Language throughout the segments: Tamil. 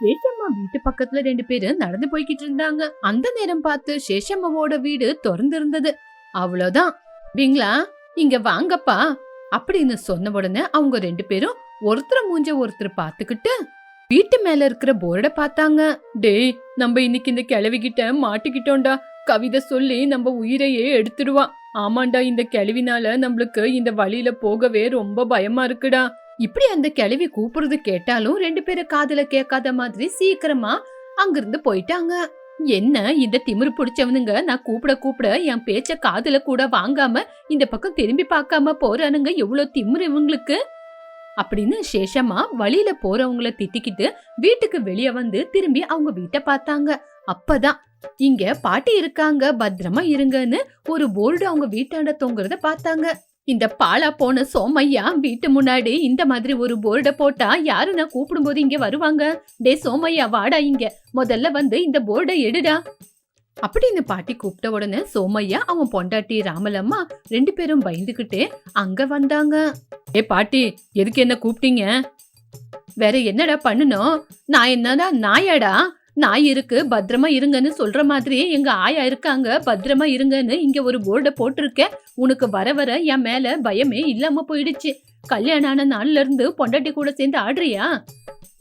சேஷம்மா வீட்டு பக்கத்துல ரெண்டு பேரும் நடந்து போய்கிட்டு இருந்தாங்க. அந்த நேரம் பார்த்து சேஷம்மாவோட வீடு திறந்து இருந்தது அவ்வளவுதான் அப்படிங்களா இங்க வாங்கப்பா. அப்படின்னு சொன்ன உடனே அவங்க ரெண்டு பேரும் ஒருத்தர் மூஞ்ச ஒருத்தர் பாத்துக்கிட்டு வீட்டு மேல இருக்கிற போர்டை பார்த்தாங்க. டேய் நம்ம இன்னைக்கு இந்த கிழவி கிட்ட மாட்டிக்கிட்டோம்டா. கவிதை சொல்லி நம்ம உயிரையே எடுத்துடுவான் ஆமாண்டா இந்த கிழவினால நம்மளுக்கு இந்த வழியில போகவே ரொம்ப பயமா இருக்குடா. இப்படி அந்த கிழவி கூப்பிடுறது கேட்டாலும் ரெண்டு பேரும் காதுல கேட்காத மாதிரி சீக்கிரமா அங்கிருந்து போயிட்டாங்க. என்ன இந்த திமிரு பிடிச்சவனுங்க? நான் கூப்பிட கூப்பிட என் பேச்ச காதுல கூட வாங்காம இந்த பக்கம் திரும்பி பார்க்காம போறானுங்க எவ்வளவு திமிரு இவங்களுக்கு? அப்படின்னு சேஷமா வழியில போறவங்கள திட்டிக்கிட்டு வீட்டுக்கு வெளியே வந்து திரும்பி அவங்க வீட்டை பார்த்தாங்க. அப்பதான் இங்க பாட்டி இருக்காங்க பத்திரமா இருங்கன்னு ஒரு போர்டு அவங்க வீட்டாண்ட தொங்குறத பார்த்தாங்க. இந்த பாலா போன சோமையா வீட்டு முன்னாடி இந்த மாதிரி ஒரு போர்டை போட்டா யாரு நான் கூப்பிடும்போது இங்க வருவாங்க? டே சோமையா வாடா இங்க. முதல்ல வந்து இந்த போர்டை எடுடா. அப்படின்னு பாட்டி கூப்பிட்ட உடனே சோமையா அவன் பொண்டாட்டி ராமலம்மா ரெண்டு பேரும் பயந்துகிட்டே அங்க வந்தாங்க. ஏ பாட்டி எதுக்கு என்ன கூப்பிட்டீங்க? வேற என்னடா பண்ணணும்? நான் என்னடா நாயாடா? நாய் இருக்கு பத்திரமா இருங்கன்னு சொல்ற மாதிரி எங்க ஆயா இருக்காங்க. பத்திரமா இருங்கன்னு இங்க ஒரு போர்டை போட்டிருக்கேன் உனக்கு வர வர என் மேல பயமே இல்லாம போயிடுச்சு. கல்யாணம் ஆன நாள்ல இருந்து பொண்டாட்டி கூட சேர்ந்து ஆடுறியா?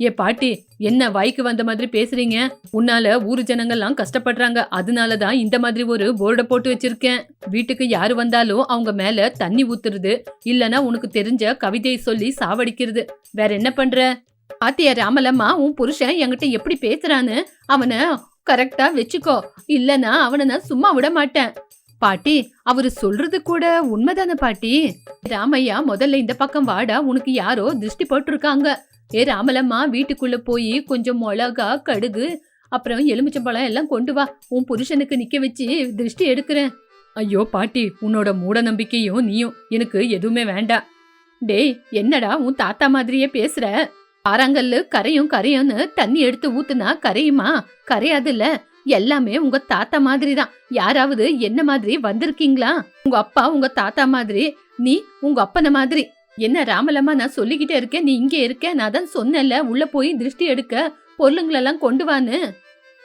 ஏ பாட்டி என்ன வாய்க்கு வந்த மாதிரி பேசுறீங்க? உன்னால ஊரு ஜனங்கள்லாம் கஷ்டப்படுறாங்க. அதனாலதான் இந்த மாதிரி ஒரு போர்டை போட்டு வச்சிருக்கேன். வீட்டுக்கு யாரு வந்தாலும் அவங்க மேல தண்ணி ஊத்துறது. இல்லனா உனக்கு தெரிஞ்ச கவிதையை சொல்லி சாவடிக்கிறது. வேற என்ன பண்ற? பாத்தியா ராமலம்மா உன் புருஷன் என்கிட்ட எப்படி பேசுறான்னு அவனை கரெக்டா வச்சுக்கோ. இல்லனா அவனை நான் சும்மா விட மாட்டேன். பாட்டி அவரு சொல்றது கூட உண்மைதானே பாட்டி? ராமையா முதல்ல இந்த பக்கம் வாடா உனக்கு யாரோ திருஷ்டி போட்டிருக்காங்க. ஏ ராமலம்மா வீட்டுக்குள்ள போய் கொஞ்சம் மிளகா கடுகு அப்புறம் எலுமிச்சம்பழம் எல்லாம் கொண்டு வா. உன் புருஷனுக்கு நிக்க வச்சு திருஷ்டி எடுக்கிறேன். ஐயோ பாட்டி உன்னோட மூட நம்பிக்கையும் நீயும். எனக்கு எதுவுமே வேண்டாம். டேய் என்னடா உன் தாத்தா மாதிரியே பேசுற? பாறாங்கல்லு கரையும் கரையும்னு தண்ணி எடுத்து ஊத்துனா கரையுமா? கரையாதுல்ல. எல்லாமே உங்க தாத்தா மாதிரி தான் யாராவது என்ன மாதிரி வந்திருக்கீங்களா? உங்க அப்பா உங்க தாத்தா மாதிரி. நீ உங்க அப்பன மாதிரி. என்ன ராமலம்மா நான் சொல்லிக்கிட்டே இருக்கேன். நீ இங்கே இருக்க. நான் தான் சொன்னேன்ல. உள்ள போய் திருஷ்டி எடுக்க. பொருளுங்களெல்லாம் கொண்டு வான்னு.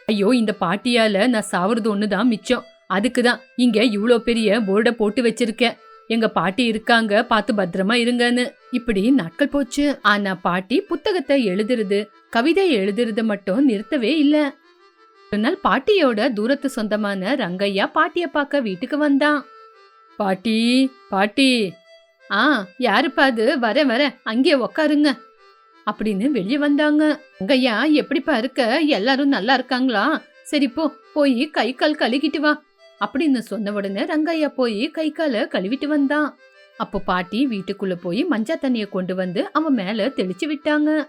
ஐயோ இந்த பாட்டியால நான் சாவறது ஒண்ணுதான் மிச்சம். அதுக்கு தான் இங்க இவ்ளோ பெரிய போர்டை போட்டு வச்சிருக்கேன். எங்க பாட்டி இருக்காங்க பார்த்து பத்திரமா இருங்கன்னு. இப்படி நாட்கள் போச்சு. ஆனா பாட்டி புத்தகத்தை எழுதுறது கவிதை எழுதுறது மட்டும் நிறுத்தவே இல்ல. ஒரு நாள் பாட்டியோட தூரத்து சொந்தமான ரங்கையா பாட்டிய பார்க்க வீட்டுக்கு வந்தான். பாட்டி பாட்டி. ஆ யாருப்பா அது? வர வர அங்கே உக்காருங்க. அப்படின்னு வெளியே வந்தாங்க. ரங்கையா எப்படிப்பா இருக்க? எல்லாரும் நல்லா இருக்காங்களா? சரி போ போய் கை கால் கழுகிட்டு வா. அப்படின்னு சொன்ன உடனே ரங்கையா போய் கை காலை கழுவிட்டு வந்தான் அப்போ பாட்டி வீட்டுக்குள்ள போய் மஞ்சா தண்ணிய கொண்டு வந்து அவன் மேல தெளிச்சு விட்டாங்க.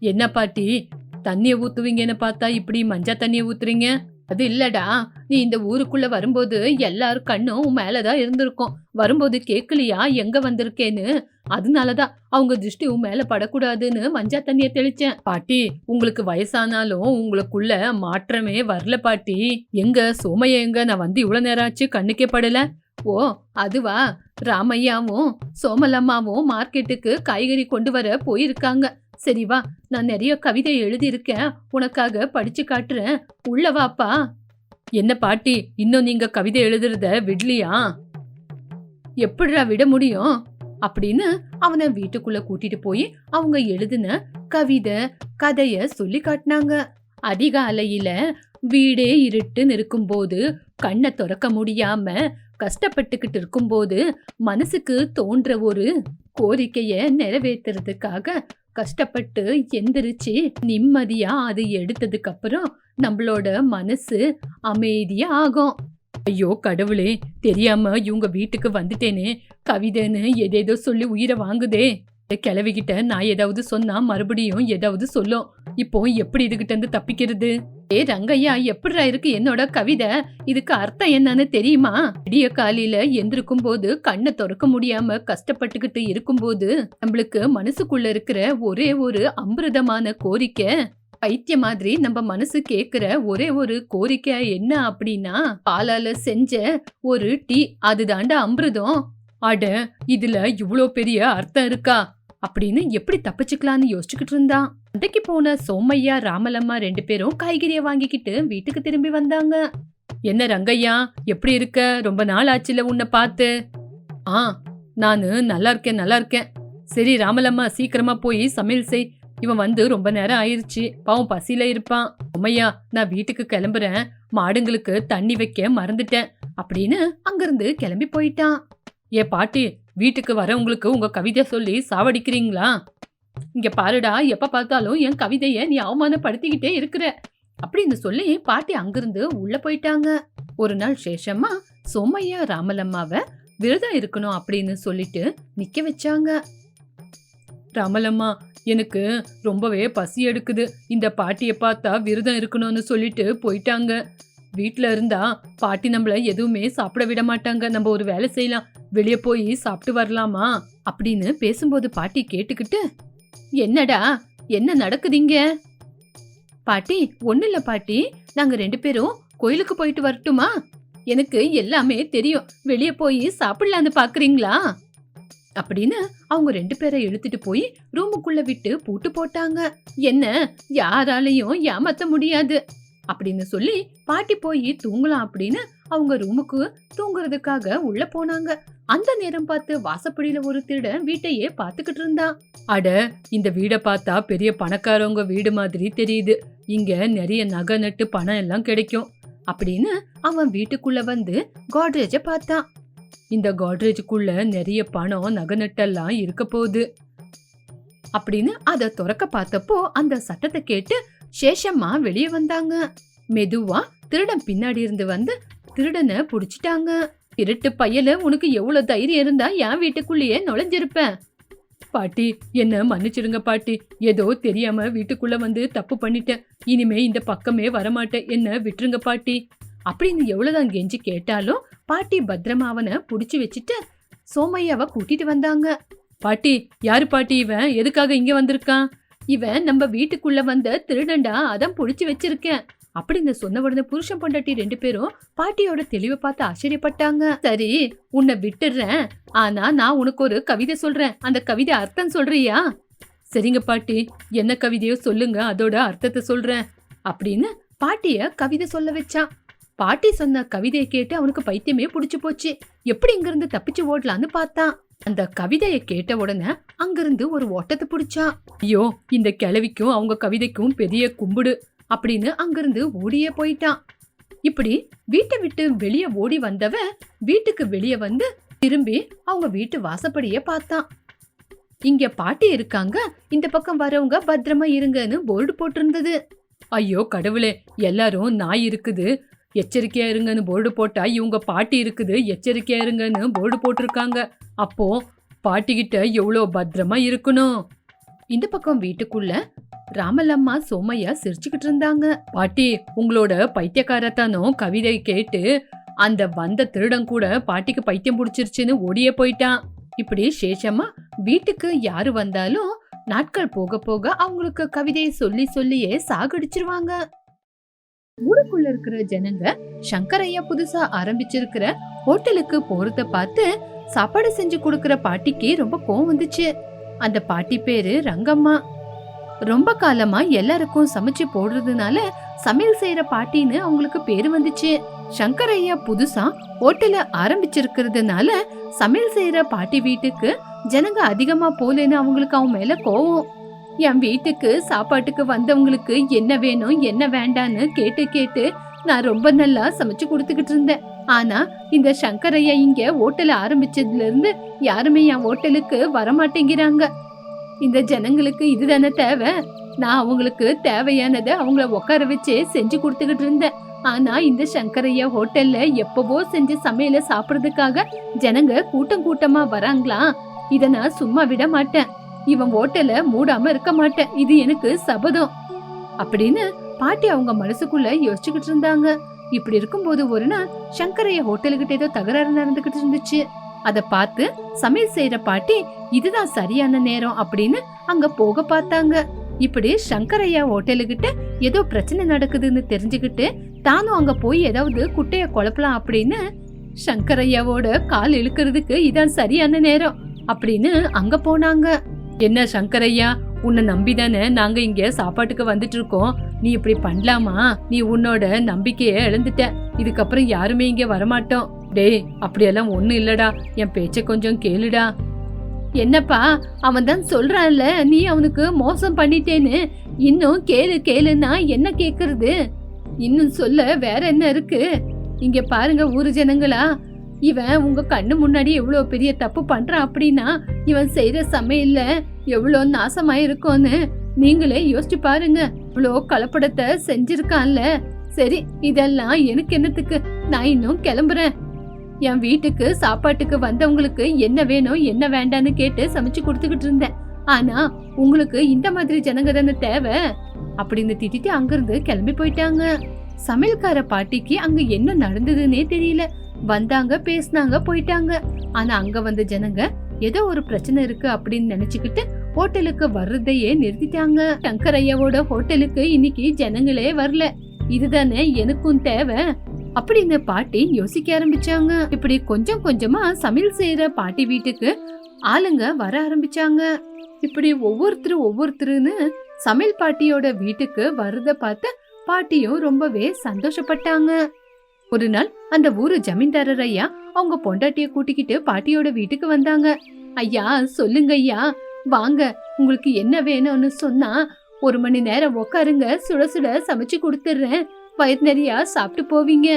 என்ன பாட்டி தண்ணிய ஊத்துவீங்கன்னு பார்த்தா இப்படி மஞ்சா தண்ணிய ஊத்துறீங்க? அது இல்லடா. நீ இந்த ஊருக்குள்ள வரும்போது எல்லாரும் கண்ணும் உன் மேலதான் இருந்திருக்கும். வரும்போது கேட்கலையா எங்க வந்திருக்கேன்னு? அதனாலதான் அவங்க திருஷ்டி உன் மேல படக்கூடாதுன்னு மஞ்சா தண்ணிய தெளிச்சேன். பாட்டி உங்களுக்கு வயசானாலும் உங்களுக்குள்ள மாற்றமே வரல பாட்டி. எங்க சோமைய எங்க? நான் வந்து இவ்வளவு நேரம் ஆச்சு கண்ணுக்கே படல. ஓ அதுவா? ராமையாவும் சோமலம்மாவும் மார்க்கெட்டுக்கு காய்கறி கொண்டு வர போயிருக்காங்க. சரி வா நான் நிறைய கவிதை எழுதியிருக்கேன். உனக்காக படிச்சு காட்டுறேன். உள்ள வாப்பா. என்ன பாட்டி இன்னும் நீங்க கவிதை எழுதுறத விடலையா? எப்படிடா விட முடியும்? அப்படின்னு அவனை வீட்டுக்குள்ள கூட்டிட்டு போய் அவங்க எழுதின கவிதை கதைய சொல்லி காட்டினாங்க. அதிகாலையில வீடே இருட்டுன்னு இருக்கும்போது கண்ணை திறக்க முடியாம கஷ்டப்பட்டுக்கிட்டு இருக்கும்போது மனசுக்கு தோன்ற ஒரு கோரிக்கைய நிறைவேத்துறதுக்காக கஷ்டப்பட்டு எந்திரிச்சு நிம்மதியா அது எடுத்ததுக்கு அப்புறம் நம்மளோட மனசு அமைதியா ஆகும் ஐயோ கடவுளே தெரியாம இவங்க வீட்டுக்கு வந்துட்டேனே. கவிதைன்னு எதேதோ சொல்லி உயிரை வாங்குதே. இந்த கிளவிகிட்ட நான் ஏதாவது சொன்னா மறுபடியும் ஏதாவது சொல்லும். இப்போ எப்படி இதுகிட்ட இருந்து தப்பிக்கிறது? ஏ ரங்கையா எப்படிரா இருக்கு என்னோட கவிதை? இதுக்கு அர்த்தம் என்னன்னு தெரியுமா? விடிய காலையில எந்திருக்கும் போது கண்ணை திறக்க முடியாம கஷ்டப்பட்டுக்கிட்டு இருக்கும்போது நம்மளுக்கு மனசுக்குள்ள இருக்கிற ஒரே ஒரு அமிர்தமான கோரிக்கை. பைத்திய மாதிரி நம்ம மனசு கேக்குற ஒரே ஒரு கோரிக்கை என்ன அப்படின்னா பாலால செஞ்ச ஒரு டீ அதுதாண்டா அமிர்தம். அட இதுல இவ்வளோ பெரிய அர்த்தம் இருக்கா? அப்படின்னு எப்படி தப்பிச்சுக்கலான்னு யோசிச்சுக்கிட்டு இருந்தான். சந்தைக்கு போன சோமையா ராமலம்மா ரெண்டு பேரும் காய்கறிய வாங்கிக்கிட்டு வீட்டுக்கு திரும்பி வந்தாங்க. என்ன ரங்கையா எப்படி இருக்க? ரொம்ப நாள் ஆச்சுல உன்னை பார்த்து. ஆ நான் நல்லா இருக்கேன் நல்லா இருக்கேன். சரி ராமலம்மா சீக்கிரமா போய் சமையல் செய். இவன் வந்து ரொம்ப நேரம் ஆயிருச்சு. பாவம் பசியில இருப்பான். உமையா நான் வீட்டுக்கு கிளம்புறேன். மாடுங்களுக்கு தண்ணி வைக்க மறந்துட்டேன். அப்படின்னு அங்கிருந்து கிளம்பி போயிட்டான். ஏ பாட்டி வீட்டுக்கு வரவங்களுக்கு உங்க கவிதை சொல்லி சாவடிக்கிறீங்களா? இங்க பாருடா எப்ப பார்த்தாலும் என் கவிதைய நீ அவமானப்படுத்திக்கிட்டே இருக்கிற. அப்படின்னு சொல்லி பாட்டி அங்கிருந்து உள்ள போயிட்டாங்க. ஒரு நாள் சேஷம்மா சோமையா ராமலம்மாவை விரதம் இருக்கணும் அப்படின்னு சொல்லிட்டு நிக்க வச்சாங்க. ராமலம்மா எனக்கு ரொம்பவே பசி எடுக்குது. இந்த பாட்டியை பார்த்தா விரதம் இருக்கணும்னு சொல்லிட்டு போயிட்டாங்க. வீட்ல இருந்தா பாட்டி நம்மள எதுவுமே சாப்பிட விட மாட்டாங்க. நம்ம ஒரு வேலை செய்யலாம். வெளியே போய் சாப்பிட்டு வரலாமா? அப்படின்னு பேசும்போது பாட்டி கேட்டுக்கிட்டு என்னடா? என்ன நடக்குதுங்க? பாட்டி ஒண்ணு இல்ல பாட்டி. நாங்க ரெண்டு பேரும் கோயிலுக்கு போயிட்டு வரட்டுமா? எனக்கு எல்லாமே தெரியும். வெளியே போய் சாப்பிடலான்னு பாக்குறீங்களா? அப்படின்னு அவங்க ரெண்டு பேரை இழுத்துட்டு போய் ரூமுக்குள்ள விட்டு பூட்டு போட்டாங்க. என்ன? யாராலையும் ஏமாத்த முடியாது. அப்படின்னு சொல்லி பாட்டி போய் தூங்கலாம் அப்படின்னு அவங்க ரூமுக்கு தூங்குறதுக்காக உள்ள போனாங்க. அந்த நேரம் பார்த்து வாசப்படியில ஒரு திருடன் வீட்டையே பார்த்துக்கிட்டு இருந்தான் அட இந்த வீட பார்த்தா பெரிய பணக்காரவங்க வீடு மாதிரி தெரியுது. இங்க நிறைய நகை நட்டு பணம் எல்லாம் கிடைக்கும் அப்படின்னு அவன் வீட்டுக்குள்ள வந்து காட்ரேஜ பார்த்தான் இந்த காட்ரேஜுக்குள்ள நிறைய பணம் நகை நட்டெல்லாம் இருக்க போகுது அப்படின்னு அதை துறக்க பார்த்தப்போ அந்த சட்டத்தை கேட்டு சேஷம்மா வெளியே வந்தாங்க. மெதுவா திருடன் பின்னாடி இருந்து வந்து திருடனை புடிச்சிட்டாங்க. திருட்டு பையல உனக்கு எவ்வளவு தைரியம் இருந்தா என் வீட்டுக்குள்ளேயே நுழைஞ்சிருப்பேன். பாட்டி என்ன மன்னிச்சிடுங்க பாட்டி. ஏதோ தெரியாம வீட்டுக்குள்ள வந்து தப்பு பண்ணிட்டேன். இனிமே இந்த பக்கமே வரமாட்டேன். என்ன விட்டுருங்க பாட்டி. அப்படின்னு எவ்வளவுதான் கெஞ்சி கேட்டாலும் பாட்டி பத்திரமா அவனை புடிச்சு வச்சுட்டு சோமையாவை கூட்டிட்டு வந்தாங்க. பாட்டி யாரு பாட்டி இவன்? எதுக்காக இங்க வந்திருக்கான்? இவன் நம்ம வீட்டுக்குள்ள வந்த திருடன்டா அதான் புடிச்சு வச்சிருக்கேன். அப்படின்னு சொன்ன உடனே புருஷன் பொண்டாட்டி ரெண்டு பேரும் பாட்டியோட தெளிவை பார்த்து ஆச்சரியப்பட்டாங்க. சரி உன்னை விட்டுடுறேன் ஆனா நான் உனக்கு ஒரு கவிதை சொல்றேன். அந்த கவிதை அர்த்தம் சொல்றியா? சரிங்க பாட்டி என்ன கவிதையோ சொல்லுங்க அதோட அர்த்தத்தை சொல்றேன் அப்படின்னு பாட்டிய கவிதை சொல்ல வச்சான். பாட்டி சொன்ன கவிதையை கேட்டு அவனுக்கு பைத்தியமே பிடிச்சி போச்சு. எப்படி இங்கிருந்து தப்பிச்சு ஓடலான்னு பார்த்தான். அந்த கவிதையை கேட்ட உடனே அங்கிருந்து ஒரு ஓட்டத்தை பிடிச்சா ஐயோ இந்த கிழவிக்கும் அவங்க கவிதைக்கும் பெரிய கும்பிடு அப்படின்னு அங்கிருந்து ஓடியே போயிட்டான். இப்படி வீட்டை விட்டு வெளியே ஓடி வந்தவன் வீட்டுக்கு வெளியே வந்து திரும்பி அவங்க வீட்டு வாசப்படியே பார்த்தான். இங்க பாட்டி இருக்காங்க. இந்த பக்கம் வரவங்க பத்திரமா இருங்கன்னு போர்டு போட்டிருந்தது. ஐயோ கடவுளே எல்லாரும் நாய் இருக்குது. எச்சரிக்கையா இருங்கன்னு போர்டு போட்டா இவங்க பாட்டி இருக்குது எச்சரிக்கையா இருங்கன்னு போர்டு போட்டிருக்காங்க. அப்போ பாட்டிக்கிட்ட எவ்வளோ பத்திரமா இருக்கணும்? இந்த பக்கம் வீட்டுக்குள்ள ராமலம்மா சோமையா சிரிச்சுக்கிட்டு இருந்தாங்க. பாட்டி உங்களோட பைத்தியக்காரத்தானும் கவிதை கேட்டு அந்த வந்த திருடன் கூட பாட்டிக்கு பைத்தியம் பிடிச்சிருச்சுன்னு ஓடியே போயிட்டான். இப்படி சேஷமா வீட்டுக்கு யாரு வந்தாலும் நாட்கள் போக போக அவங்களுக்கு கவிதையை சொல்லி சொல்லியே சாகடிச்சிருவாங்க. ஊருக்குள்ள இருக்கிற ஜனங்க சங்கரையா புதுசா ஆரம்பிச்சிருக்கிற ஹோட்டலுக்கு போறத பார்த்து சாப்பாடு செஞ்சு கொடுக்கற பாட்டிக்கு ரொம்ப கோவம் வந்துச்சு. அந்த பாட்டி பேரு ரங்கம்மா. ரொம்ப காலமா எல்லாருக்கும் சமைச்சு போடுறதுனால சமையல் செய்யற பாட்டின்னு அவங்களுக்கு பேரு வந்துச்சு. சங்கரையா புதுசா ஹோட்டல ஆரம்பிச்சிருக்கிறதுனால சமையல் செய்யற பாட்டி வீட்டுக்கு ஜனங்க அதிகமா போலேன்னு அவங்களுக்கு அவன் மேல கோவம். என் வீட்டுக்கு சாப்பாட்டுக்கு வந்தவங்களுக்கு என்ன வேணும் என்ன வேண்டான்னு கேட்டு கேட்டு நான் ரொம்ப நல்லா சமைச்சு கொடுத்துக்கிட்டு இருந்தேன். ஆனா இந்த சங்கரையா இங்க ஹோட்டல் ஆரம்பிச்சதுல இருந்து யாருமே என் ஹோட்டலுக்கு வரமாட்டேங்கிறாங்க. இந்த ஜனங்களுக்கு இதுதானே தேவை? நான் அவங்களுக்கு தேவையானதை அவங்கள உட்கார வச்சு செஞ்சு கொடுத்துக்கிட்டு இருந்தேன். ஆனா இந்த சங்கரையா ஹோட்டல்ல எப்பவோ செஞ்ச சமையல சாப்பிட்றதுக்காக ஜனங்க கூட்டம் கூட்டமா வராங்களா? இதை நான் சும்மா விட மாட்டேன். இவன் ஹோட்டல மூடாம இருக்க மாட்டேன். இது எனக்கு சபதம். அப்படின்னு பாட்டி அவங்க மனசுக்குள்ள யோசிச்சுக்கிட்டு இருந்தாங்க. இப்படி இருக்கும்போது ஒரு நாள் சங்கரைய ஹோட்டலுக்கிட்ட ஏதோ தகராறு நடந்துகிட்டு இருந்துச்சு. அத பார்த்து சமையல் செய்யற பாட்டி இதுதான் சரியான நேரம் அப்படின்னு அங்க போக பார்த்தாங்க. இப்படி சங்கரையா ஹோட்டலுக்கிட்ட ஏதோ பிரச்சனை நடக்குதுன்னு தெரிஞ்சுக்கிட்டு தானும் அங்க போய் ஏதாவது குட்டைய குழப்பலாம் அப்படின்னு சங்கரையாவோட கால் இழுக்கிறதுக்கு இதான் சரியான நேரம் அப்படின்னு அங்க போனாங்க. என்ன சங்கரையா உன்னை நம்பிதானே நாங்க இங்க சாப்பாட்டுக்கு வந்துட்டு இருக்கோம் நீ இப்படி பண்ணலாமா? நீ உன்னோட நம்பிக்கைய இழந்துட்ட. இதுக்கப்புறம் யாருமே இங்க வரமாட்டோம். டேய் அப்படியெல்லாம் ஒண்ணும் இல்லடா. என் பேச்ச கொஞ்சம் கேளுடா. என்னப்பா அவன் தான் சொல்றான்ல நீ அவனுக்கு மோசம் பண்ணிட்டேன்னு. இன்னும் கேளு கேளுன்னா என்ன கேக்குறது? இன்னும் சொல்ல வேற என்ன இருக்கு? இங்க பாருங்க ஊரு ஜனங்களா. இவன் உங்க கண்ணு முன்னாடி எவ்வளோ பெரிய தப்பு பண்றான் அப்படின்னா இவன் செய்யற சமையல்ல எவ்வளோ நாசமா இருக்கும்னு நீங்களே யோசிச்சு பாருங்க. இவ்வளோ கலப்படத்தை செஞ்சிருக்கான்ல. சரி இதெல்லாம் எனக்கு என்னத்துக்கு? நான் இன்னும் கிளம்புறேன். என் வீட்டுக்கு சாப்பாட்டுக்கு வந்தவங்களுக்கு என்ன வேணும் என்ன வேண்டான்னு கேட்டு சமைச்சு கொடுத்துக்கிட்டு இருந்தேன். ஆனா உங்களுக்கு இந்த மாதிரி ஜனங்க தானே தேவை? அப்படின்னு திட்டிட்டு அங்கிருந்து கிளம்பி போயிட்டாங்க. சமையல்கார பாட்டிக்கு அங்க என்ன நடந்ததுன்னே தெரியல. வந்தாங்க பேசினாங்க போயிட்டாங்க. ஆனா அங்க வந்த ஜனங்க ஏதோ ஒரு பிரச்சனை இருக்கு அப்படின்னு நினைச்சுக்கிட்டு ஹோட்டலுக்கு வர்றதையே நிறுத்திட்டாங்க. சங்கர் ஐயாவோட ஹோட்டலுக்கு இன்னைக்கு ஜனங்களே வரல. இதுதானே எனக்கும் தேவை அப்படின்னு பாட்டி யோசிக்க ஆரம்பிச்சாங்க. இப்படி கொஞ்சம் கொஞ்சமா சமையல் செய்யற பாட்டி வீட்டுக்கு ஆளுங்க வர ஆரம்பிச்சாங்க. இப்படி ஒவ்வொருத்தரும் ஒவ்வொருத்தருன்னு சமையல் பாட்டியோட வீட்டுக்கு வர்றத பார்த்து பாட்டியும் ரொம்பவே சந்தோஷப்பட்டாங்க. ஒரு நாள் அந்த ஊரு ஜமீன்தாரர் ஐயா அவங்க பொண்டாட்டிய கூட்டிக்கிட்டு பாட்டியோட வீட்டுக்கு வந்தாங்க. ஐயா சொல்லுங்க ஐயா. வாங்க உங்களுக்கு என்ன வேணும்னு சொன்னா ஒரு மணி நேரம் உக்காருங்க சுட சுட சமைச்சு கொடுத்துட்றேன் வயிறு நிறையா சாப்பிட்டு போவீங்க.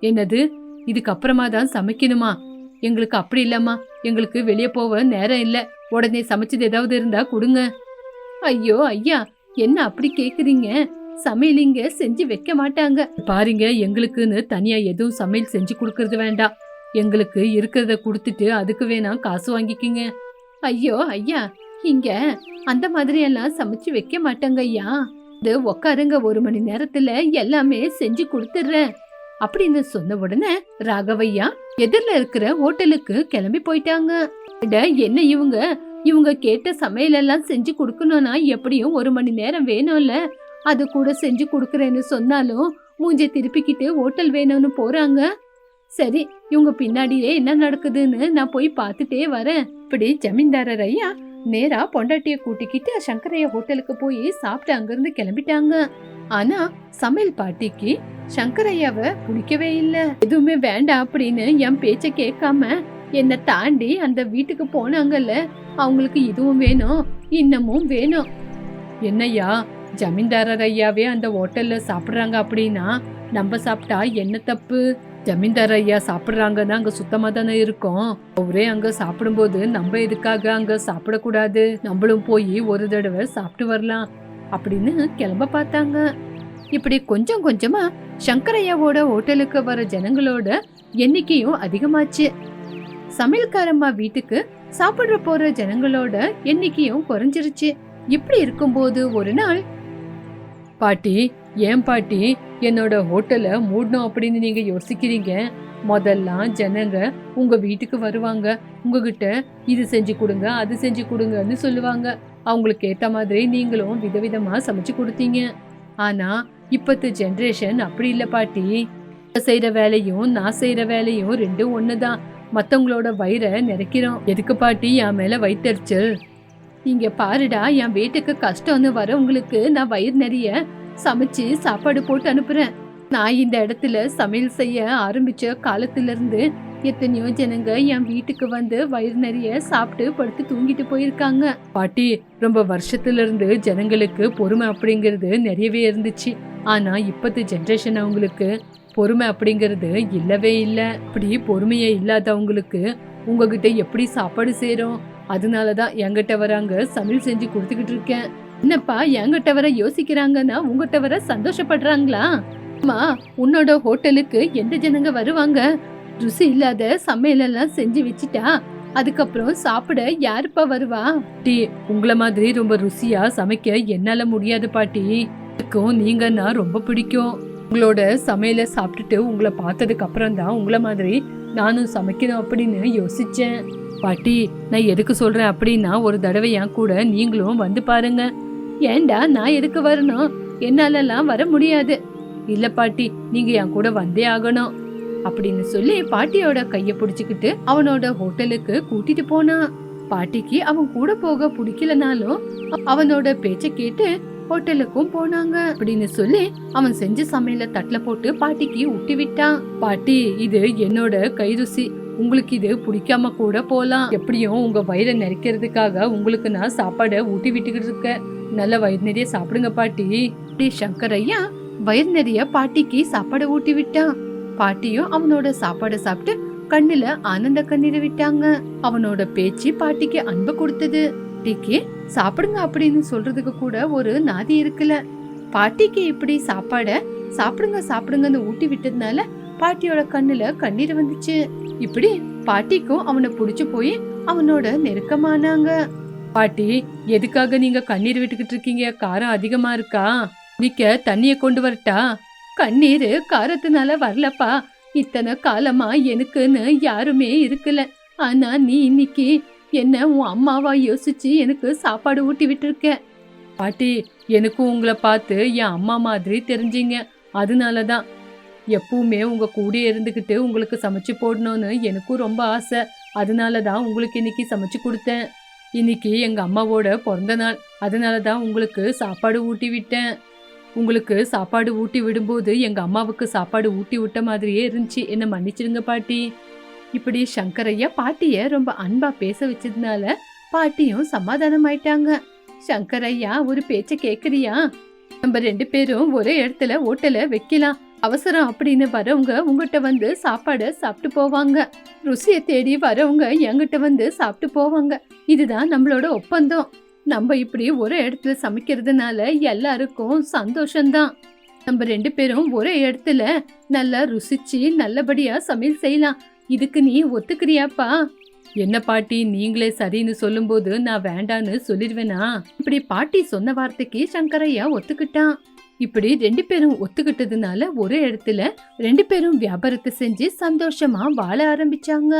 என்னது? இதுக்கப்புறமா தான் சமைக்கணுமா? எங்களுக்கு அப்படி இல்லம்மா. எங்களுக்கு வெளியே போக நேரம் இல்லை. உடனே சமைச்சது ஏதாவது இருந்தா கொடுங்க. ஐயோ ஐயா என்ன அப்படி கேக்குறீங்க? சமையல் இங்க செஞ்சு வைக்க மாட்டாங்க. பாருங்க எங்களுக்குன்னு தனியா எதுவும் சமையல் செஞ்சு கொடுக்கறது வேண்டாம். எங்களுக்கு இருக்கிறத கொடுத்துட்டு அதுக்கு வேணா காசு வாங்கிக்கிங்க. ஐயோ ஐயா இங்க அந்த மாதிரி எல்லாம் சமைச்சு வைக்க மாட்டாங்க ஐயா. இது உக்காருங்க ஒரு மணி நேரத்துல எல்லாமே செஞ்சு கொடுத்துடுறேன். அப்படின்னு சொன்ன உடனே ராகவையா எதிரில் இருக்கிற ஹோட்டலுக்கு கிளம்பி போயிட்டாங்க. என்ன இவங்க? இவங்க கேட்ட சமையல் எல்லாம் செஞ்சு கொடுக்கணும்னா எப்படியும் ஒரு மணி நேரம் வேணும்ல. அது கூட செஞ்சு கொடுக்குறேன்னு சொன்னாலும் மூஞ்சை திருப்பிக்கிட்டு ஹோட்டல் வேணும்னு போறாங்க. சரி இவங்க பின்னாடியே என்ன நடக்குதுன்னு நான் போய் பார்த்துட்டே வரேன். இப்படி ஜமீன்தாரர் ஐயா நேரா பொண்டாட்டிய கூட்டிக்கிட்டு சங்கரையா ஹோட்டலுக்கு போய் சாப்பிட்டு அங்கிருந்து கிளம்பிட்டாங்க. ஆனா சமையல் பாட்டிக்கு சங்கரையாவை பிடிக்கவே இல்லை. எதுவுமே வேண்டாம் அப்படின்னு என் பேச்ச கேட்காம என்னை தாண்டி அந்த வீட்டுக்கு போனாங்கல்ல அவங்களுக்கு இதுவும் வேணும் இன்னமும் வேணும். என்னய்யா ஜமீன்தாரர் ஐயாவே அந்த ஹோட்டல்ல சாப்பிட்றாங்க அப்படின்னா நம்ம சாப்பிட்டா என்ன தப்பு? ஜமீன்தார் ஐயா சாப்பிட்றாங்கன்னா அங்க சுத்தமா தானே இருக்கும். அவரே அங்க சாப்பிடும்போது நம்ம எதுக்காக அங்க சாப்பிடக்கூடாது? நம்மளும் போய் ஒரு தடவை சாப்பிட்டு வரலாம் அப்படின்னு கிளம்ப பார்த்தாங்க. இப்படி கொஞ்சம் கொஞ்சமா சங்கரையாவோட ஹோட்டலுக்கு வர ஜனங்களோட எண்ணிக்கையும் அதிகமாச்சு. சமையல்காரம்மா வீட்டுக்கு சாப்பிட்ற போற ஜனங்களோட எண்ணிக்கையும் குறைஞ்சிருச்சு. இப்படி இருக்கும்போது ஒரு நாள் பாட்டி ஏன் பாட்டி என்னோட ஹோட்டலை மூடணும் அப்படின்னு நீங்க யோசிக்கிறீங்க? முதல்லாம் ஜனங்க உங்க வீட்டுக்கு வருவாங்க. உங்ககிட்ட இது செஞ்சு கொடுங்க அது செஞ்சு கொடுங்கன்னு சொல்லுவாங்க. அவங்களுக்கு ஏற்ற மாதிரி நீங்களும் விதவிதமா சமைச்சு கொடுத்தீங்க. ஆனா இப்பத்து ஜென்ரேஷன் அப்படி இல்லை பாட்டி. செய்யற வேலையும் நான் செய்யற வேலையும் ரெண்டும் ஒன்று தான் மற்றவங்களோட வயிறை நிறைக்கிறோம். எதுக்கு பாட்டி என் மேல வயிற்றுச்சல் இங்க பாருடா என் வீட்டுக்கு கஷ்டம்னு வரவங்களுக்கு நான் வயிறு நிறைய சமைச்சு சாப்பாடு போட்டு அனுப்புறேன். நான் இந்த இடத்துல சமையல் செய்ய ஆரம்பிச்ச காலத்துல இருந்து எத்தனையோ ஜனங்க என் வீட்டுக்கு வந்து வயிறு நிறைய சாப்பிட்டு படுத்து தூங்கிட்டு போயிருக்காங்க. பாட்டி ரொம்ப வருஷத்துல இருந்து ஜனங்களுக்கு பொறுமை அப்படிங்கிறது நிறையவே இருந்துச்சு. ஆனா இப்பத்து ஜென்ரேஷன் அவங்களுக்கு பொறுமை அப்படிங்கிறது இல்லவே இல்லை. இப்படி பொறுமையே இல்லாதவங்களுக்கு உங்ககிட்ட எப்படி சாப்பாடு அதனால தான் என்கிட்ட வராங்க சமையல் செஞ்சு கொடுத்துக்கிட்டு இருக்கேன். என்னப்பா என்கிட்ட வர யோசிக்கிறாங்கன்னா உங்ககிட்ட வர சந்தோஷப்படுறாங்களா? அம்மா உன்னோட ஹோட்டலுக்கு எந்த ஜனங்க வருவாங்க? ருசி இல்லாத சமையல் எல்லாம் செஞ்சு வச்சுட்டா அதுக்கப்புறம் சாப்பிட யாருப்பா வருவா? டி உங்களை மாதிரி ரொம்ப ருசியா சமைக்க என்னால முடியாது பாட்டி. எனக்கும் நீங்கன்னா ரொம்ப பிடிக்கும். உங்களோட சமையலை சாப்பிட்டுட்டு உங்களை பார்த்ததுக்கு அப்புறம் தான் உங்களை மாதிரி நானும் சமைக்கணும் அப்படின்னு யோசிச்சேன். பாட்டி நான் எதுக்கு சொல்றேன் அப்படின்னா ஒரு தடவை என் கூட நீங்களும் வந்து பாருங்க. ஏன்டா நான் எதுக்கு வரணும்? என்னாலலாம் வர முடியாது. இல்ல பாட்டி நீங்க என் கூட வந்தே ஆகணும். அப்படின்னு சொல்லி பாட்டியோட கைய புடிச்சுக்கிட்டு அவனோட ஹோட்டலுக்கு கூட்டிட்டு போனான் பாட்டிக்கு அவன் கூட போக பிடிக்கலனாலும் அவனோட பேச்ச கேட்டு ஹோட்டலுக்கும் போனாங்க அப்படின்னு சொல்லி அவன் செஞ்ச சமையல தட்டுல போட்டு பாட்டிக்கு ஊட்டி விட்டான். பாட்டி இது என்னோட கைருசி. உங்களுக்கு இது பிடிக்காம கூட போகலாம் எப்படியும் உங்க வயிறை நிறைக்கிறதுக்காக உங்களுக்கு நான் சாப்பாடை ஊட்டி விட்டுக்கிட்டு இருக்கேன். நல்ல வயிறு நிறைய சாப்பிடுங்க பாட்டி. அப்படி சங்கர் ஐயா வயிறு நிறைய பாட்டிக்கு சாப்பாடை ஊட்டி விட்டான். பாட்டியும் அவனோட சாப்பாடை சாப்பிட்டு கண்ணுல ஆனந்த கண்ணீர் விட்டாங்க. அவனோட பேச்சு பாட்டிக்கு அன்பு கொடுத்தது. டிக்கி சாப்பிடுங்க அப்படின்னு சொல்றதுக்கு கூட ஒரு நாதி இருக்குல்ல பாட்டிக்கு இப்படி சாப்பாட சாப்பிடுங்க சாப்பிடுங்கன்னு ஊட்டி விட்டதுனால பாட்டியோட கண்ணுல கண்ணீர் வந்துச்சு. இப்படி பாட்டிக்கும் அவனை புடிச்சு போய் அவனோட நெருக்கமானாங்க. பாட்டி எதுக்காக நீங்க கண்ணீர் விட்டுக்கிட்டு இருக்கீங்க? காரம் அதிகமா இருக்கா? நிக்க தண்ணிய கொண்டு வரட்டா? கண்ணீர் காரத்தினால வரலப்பா. இத்தனை காலமா எனக்குன்னு யாருமே இருக்கல. ஆனா நீ இன்னைக்கு என்ன உன் அம்மாவா யோசிச்சு எனக்கு சாப்பாடு ஊட்டி விட்டுருக்க? பாட்டி எனக்கும் உங்களை பார்த்து என் அம்மா மாதிரி தெரிஞ்சீங்க. அதனால தான் எப்பவுமே உங்க கூடயே இருந்துக்கிட்டு உங்களுக்கு சமைச்சு போடணும்னு எனக்கும் ரொம்ப ஆசை. அதனால தான் உங்களுக்கு இன்னைக்கு சமைச்சு கொடுத்தேன். இன்னைக்கு எங்க அம்மாவோட பிறந்த நாள். அதனால தான் உங்களுக்கு சாப்பாடு ஊட்டி விட்டேன். உங்களுக்கு சாப்பாடு ஊட்டி விடும்போது எங்க அம்மாவுக்கு சாப்பாடு ஊட்டி விட்ட மாதிரியே இருந்துச்சு. என்ன மன்னிச்சிடுங்க பாட்டி. இப்படி சங்கரையா பாட்டிய ரொம்ப அன்பா பேச வச்சதுனால பாட்டியும் சமாதானம் ஆயிட்டாங்க சங்கரையா ஒரு பேச்ச கேக்குறியா? நம்ம ரெண்டு பேரும் ஒரே இடத்துல ஓட்டல வைக்கலாம். அவசரம் அப்படின்னு வரவங்க உங்கள்கிட்ட வந்து சாப்பாடு சாப்பிட்டு போவாங்க. ருசியை தேடி வரவங்க என்கிட்ட வந்து சாப்பிட்டு போவாங்க. இதுதான் நம்மளோட ஒப்பந்தம். நம்ம இப்படி ஒரு இடத்துல சமைக்கிறதுனால எல்லாருக்கும் சந்தோஷம்தான். நம்ம ரெண்டு பேரும் ஒரே இடத்துல நல்லா ருசிச்சு நல்லபடியா சமையல் செய்யலாம். இதுக்கு நீ ஒத்துக்கிறியாப்பா? என்ன பாட்டி நீங்களே சரின்னு சொல்லும்போது நான் வேண்டான்னு சொல்லிடுவேனா? இப்படி பாட்டி சொன்ன வார்த்தைக்கு சங்கரையா ஒத்துக்கிட்டான். இப்படி ரெண்டு பேரும் ஒத்துக்கிட்டதுனால ஒரே இடத்துல ரெண்டு பேரும் வியாபாரத்தை செஞ்சு சந்தோஷமா வாழ ஆரம்பிச்சாங்க.